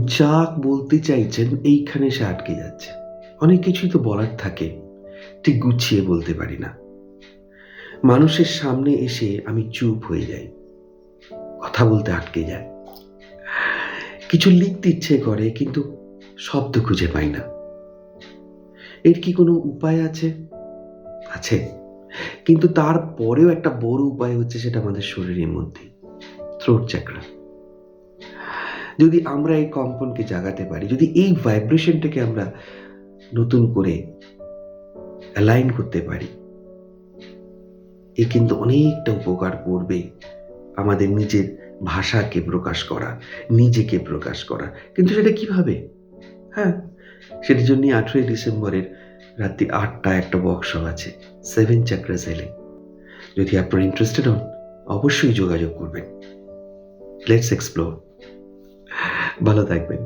যা বলতে চাইছেন, এইখানে সে আটকে যাচ্ছে। অনেক কিছুই তো বলার থাকে, ঠিক গুছিয়ে বলতে পারি না। মানুষের সামনে এসে আমি চুপ হয়ে যাই। কথা বলতে আটকে যায়। কিছু লিখতে ইচ্ছে করে, কিন্তু শব্দ খুঁজে পাই না। এর কি কোনো উপায় আছে? আছে। কিন্তু তারপরেও একটা বড় উপায় হচ্ছে, সেটা আমাদের শরীরের মধ্যে থ্রোট চাকরা যদি আমরা এই কম্পনকে জাগাতে পারি, যদি এই ভাইব্রেশনটাকে আমরা নতুন করে অ্যালাইন করতে পারি, এ কিন্তু অনেকটা উপকার করবে আমাদের নিজের ভাষাকে প্রকাশ করা, নিজেকে প্রকাশ করা। কিন্তু সেটা কীভাবে? হ্যাঁ সেটার জন্য আঠেরোই ডিসেম্বরের রাত্রি আটটা একটা ওয়ার্কশপ আছে সেভেন চাকরা সেলে যদি আপনারা ইন্টারেস্টেড হন, অবশ্যই যোগাযোগ করবেন। লেটস এক্সপ্লোর ভালো থাকবেন।